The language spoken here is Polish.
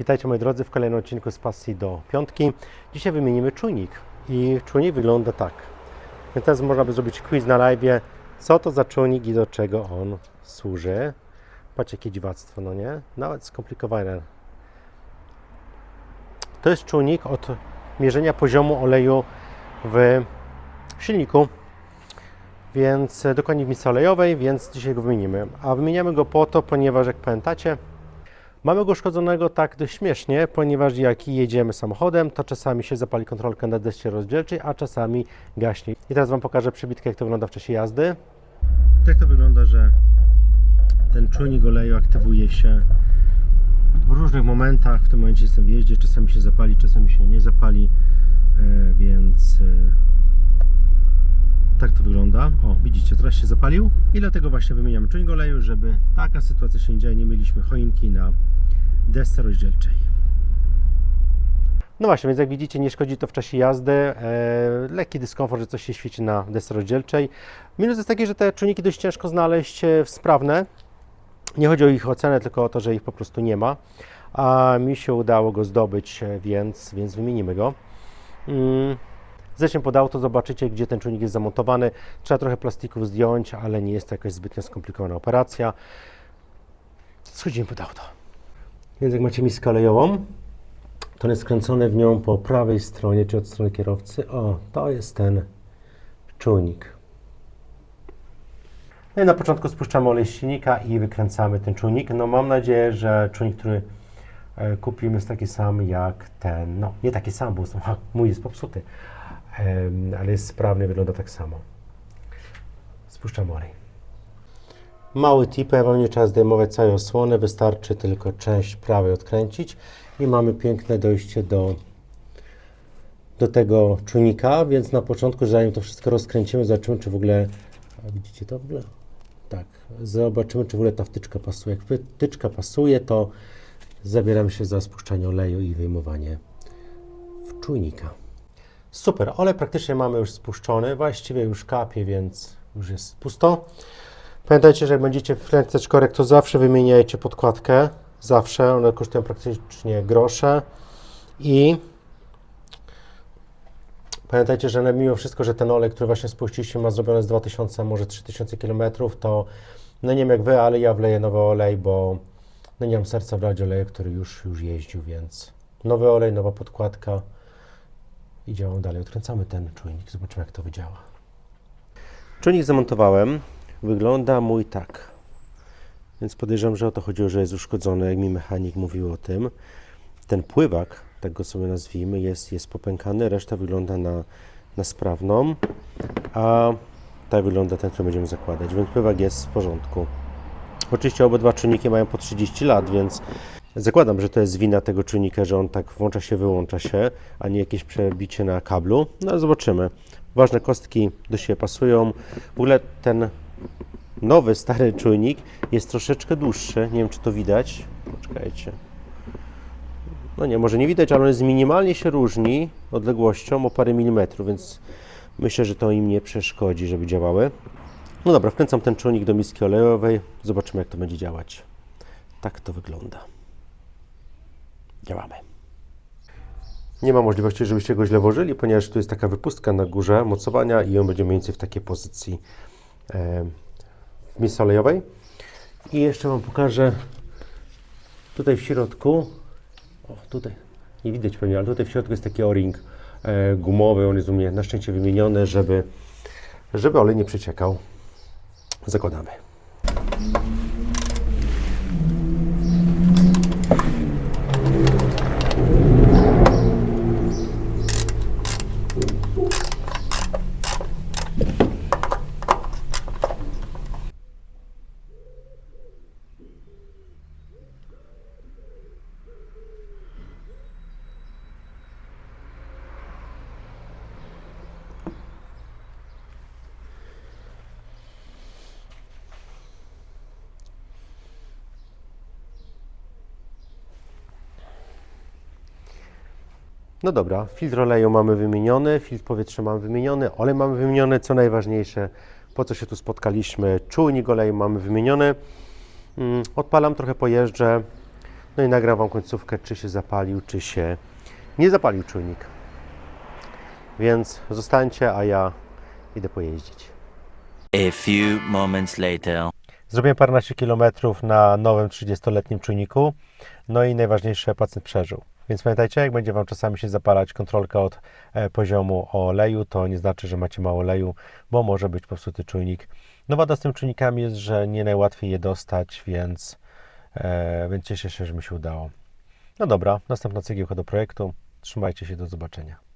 Witajcie moi drodzy w kolejnym odcinku z pasji do piątki. Dzisiaj wymienimy czujnik i czujnik wygląda tak. Więc teraz można by zrobić quiz na live, co to za czujnik i do czego on służy. Patrzcie jakie dziwactwo, no nie? Nawet skomplikowane. To jest czujnik od mierzenia poziomu oleju w silniku, więc dokładnie w misce olejowej, więc dzisiaj go wymienimy. A wymieniamy go po to, ponieważ jak pamiętacie, Mamy go uszkodzonego tak dość śmiesznie, ponieważ jak jedziemy samochodem, to czasami się zapali kontrolkę na desce rozdzielczej, a czasami gaśnie. I teraz Wam pokażę przebitkę, jak to wygląda w czasie jazdy. Tak to wygląda, że ten czujnik oleju aktywuje się w różnych momentach. W tym momencie jestem w jeździe, czasami się zapali, czasami się nie zapali, e, więc wygląda. O, widzicie, teraz się zapalił i dlatego właśnie wymieniamy czujnik oleju, żeby taka sytuacja się nie dzieje, nie mieliśmy choinki na desce rozdzielczej. No właśnie, więc jak widzicie, nie szkodzi to w czasie jazdy. E, lekki dyskomfort, że coś się świeci na desce rozdzielczej. Minus jest taki, że te czujniki dość ciężko znaleźć e, sprawne. Nie chodzi o ich ocenę, tylko o to, że ich po prostu nie ma. A mi się udało go zdobyć, e, więc, więc wymienimy go. Mm. Zresztą pod auto zobaczycie, gdzie ten czujnik jest zamontowany. Trzeba trochę plastików zdjąć, ale nie jest to jakaś zbytnio skomplikowana operacja. Schodzimy pod auto. Więc jak macie miskę olejową, to jest skręcony w nią po prawej stronie, czy od strony kierowcy. O, to jest ten czujnik. No i na początku spuszczamy olej z silnika i wykręcamy ten czujnik. No mam nadzieję, że czujnik, który e, kupimy jest taki sam jak ten, no nie taki sam, bo mój jest popsuty, ale jest sprawny, wygląda tak samo. Spuszczam olej. Mały tip, ja Wam nie trzeba zdejmować całej osłony, wystarczy tylko część prawej odkręcić i mamy piękne dojście do, do tego czujnika, więc na początku, zanim to wszystko rozkręcimy, zobaczymy, czy w ogóle, widzicie to w ogóle? Tak, zobaczymy, czy w ogóle ta wtyczka pasuje. Jak wtyczka pasuje, to zabieramy się za spuszczanie oleju i wyjmowanie w czujnika. Super, olej praktycznie mamy już spuszczony, właściwie już kapie, więc już jest pusto. Pamiętajcie, że jak będziecie wkręcać korek, to zawsze wymieniajcie podkładkę. Zawsze, one kosztują praktycznie grosze. I pamiętajcie, że mimo wszystko, że ten olej, który właśnie spuściliśmy, ma zrobione z 2000, może 3000 km, to no nie wiem jak wy, ale ja wleję nowy olej, bo no nie mam serca wlać oleju, który już, już jeździł, więc nowy olej, nowa podkładka i działamy dalej. Odkręcamy ten czujnik, zobaczymy jak to wydziała. Czujnik zamontowałem. Wygląda mój tak. Więc podejrzewam, że o to chodziło, że jest uszkodzony, jak mi mechanik mówił o tym. Ten pływak, tak go sobie nazwijmy, jest, jest popękany, reszta wygląda na, na sprawną, a tak wygląda ten, który będziemy zakładać, więc pływak jest w porządku. Oczywiście obydwa czujniki mają po 30 lat, więc zakładam, że to jest wina tego czujnika, że on tak włącza się, wyłącza się, a nie jakieś przebicie na kablu. No ale zobaczymy. Ważne kostki do siebie pasują. W ogóle ten nowy, stary czujnik jest troszeczkę dłuższy. Nie wiem, czy to widać. Poczekajcie. No nie, może nie widać, ale on jest minimalnie się różni odległością o parę milimetrów, więc myślę, że to im nie przeszkodzi, żeby działały. No dobra, wkręcam ten czujnik do miski olejowej. Zobaczymy, jak to będzie działać. Tak to wygląda. Działamy. Nie ma możliwości, żebyście go źle włożyli, ponieważ tu jest taka wypustka na górze mocowania i on będzie mniej więcej w takiej pozycji e, w misce olejowej. I jeszcze Wam pokażę tutaj w środku, o tutaj, nie widać pewnie, ale tutaj w środku jest taki o-ring e, gumowy, on jest u mnie na szczęście wymieniony, żeby, żeby olej nie przeciekał. Zakładamy. No dobra, filtr oleju mamy wymieniony, filtr powietrza mamy wymieniony, olej mamy wymieniony, co najważniejsze, po co się tu spotkaliśmy, czujnik oleju mamy wymieniony. Mm, Odpalam, trochę pojeżdżę, No i nagram Wam końcówkę, czy się zapalił, czy się nie zapalił czujnik. Więc zostańcie, a ja idę pojeździć. A few moments later. Zrobiłem paręnaście kilometrów na nowym 30-letnim czujniku. No i najważniejsze, pacjent przeżył. Więc pamiętajcie, jak będzie Wam czasami się zapalać kontrolka od e, poziomu oleju, to nie znaczy, że macie mało oleju, bo może być popsuty czujnik. No wada z tym czujnikami jest, że nie najłatwiej je dostać, więc, e, więc cieszę się, że mi się udało. No dobra, następna cegiełka do projektu. Trzymajcie się, do zobaczenia.